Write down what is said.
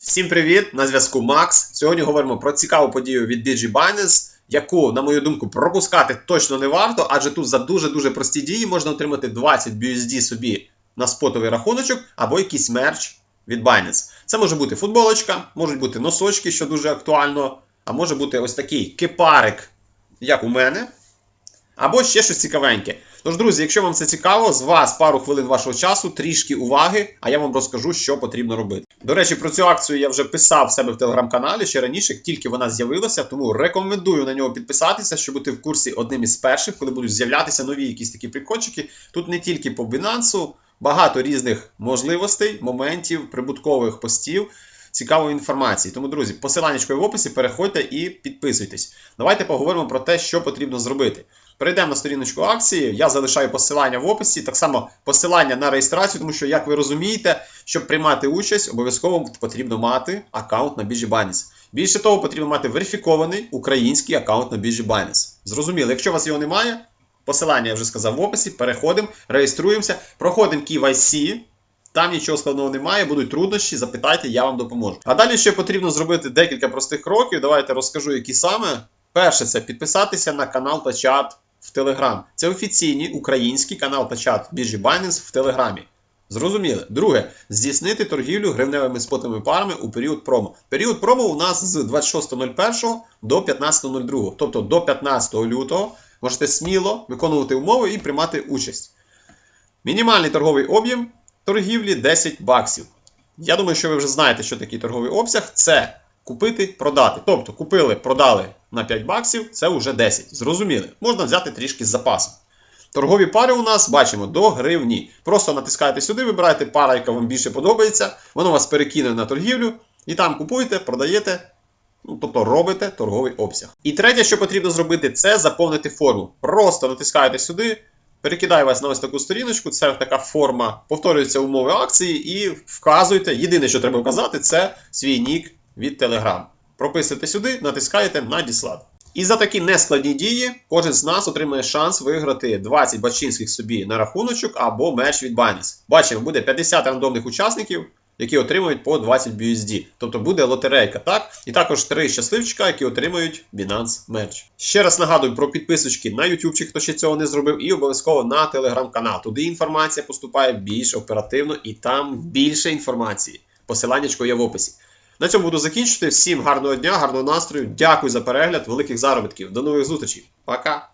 Всім привіт! На зв'язку Макс. Сьогодні говоримо про цікаву подію від біржі Binance, яку, на мою думку, пропускати точно не варто, адже тут за дуже-дуже прості дії можна отримати 20 BUSD собі на спотовий рахуночок або якийсь мерч від Binance. Це може бути футболочка, можуть бути носочки, що дуже актуально, а може бути ось такий кипарик, як у мене, або ще щось цікавеньке. Тож, друзі, якщо вам це цікаво, з вас пару хвилин вашого часу, трішки уваги, а я вам розкажу, що потрібно робити. До речі, про цю акцію я вже писав в себе в телеграм-каналі ще раніше, тільки вона з'явилася, тому рекомендую на нього підписатися, щоб бути в курсі одним із перших, коли будуть з'являтися нові якісь такі прикольчики. Тут не тільки по Binance, багато різних можливостей, моментів, прибуткових постів. Цікавої інформації. Тому, друзі, посиланнячко в описі, переходьте і підписуйтесь. Давайте поговоримо про те, що потрібно зробити. Перейдемо на сторіночку акції. Я залишаю посилання в описі, так само посилання на реєстрацію, тому що, як ви розумієте, щоб приймати участь, обов'язково потрібно мати аккаунт на біржі Binance. Більше того, потрібно мати верифікований український аккаунт на біржі Binance. Зрозуміло, якщо у вас його немає, посилання я вже сказав в описі, переходимо, реєструємося, проходимо KYC. Там нічого складного немає, будуть труднощі, запитайте, я вам допоможу. А далі ще потрібно зробити декілька простих кроків. Давайте розкажу, які саме. Перше, це підписатися на канал та чат в Телеграм. Це офіційний український канал та чат біржі Binance в Телеграмі. Зрозуміли. Друге, здійснити торгівлю гривневими спотовими парами у період промо. Період промо у нас з 26.01 до 15.02. Тобто до 15 лютого можете сміло виконувати умови і приймати участь. Мінімальний торговий об'єм торгівлі 10 баксів. Я думаю, що ви вже знаєте, що такий торговий обсяг це купити, продати. Тобто купили, продали на 5 баксів, це вже 10. Зрозуміли. Можна взяти трішки з запасом. Торгові пари у нас бачимо до гривні. Просто натискаєте сюди, вибираєте пара, яка вам більше подобається. Воно вас перекине на торгівлю, і там купуєте, продаєте. Ну, тобто робите торговий обсяг. І третє, що потрібно зробити, це заповнити форму. Просто натискаєте сюди, перекидає вас на ось таку сторіночку, це така форма, повторюються умови акції, і вказуєте. Єдине, що треба вказати, це свій нік від Telegram. Прописуєте сюди, натискаєте надіслати. І за такі нескладні дії кожен з нас отримає шанс виграти 20 бачинських собі на рахуночок або меч від Binance. Бачимо, буде 50 рандомних учасників, які отримують по 20 BUSD. Тобто буде лотерейка, так? І також 3 щасливчика, які отримують Binance Merch. Ще раз нагадую про підписочки на YouTube, хто ще цього не зробив, і обов'язково на телеграм-канал. Туди інформація поступає більш оперативно і там більше інформації. Посиланнячко є в описі. На цьому буду закінчувати. Всім гарного дня, гарного настрою. Дякую за перегляд, великих заробітків. До нових зустрічей. Пока!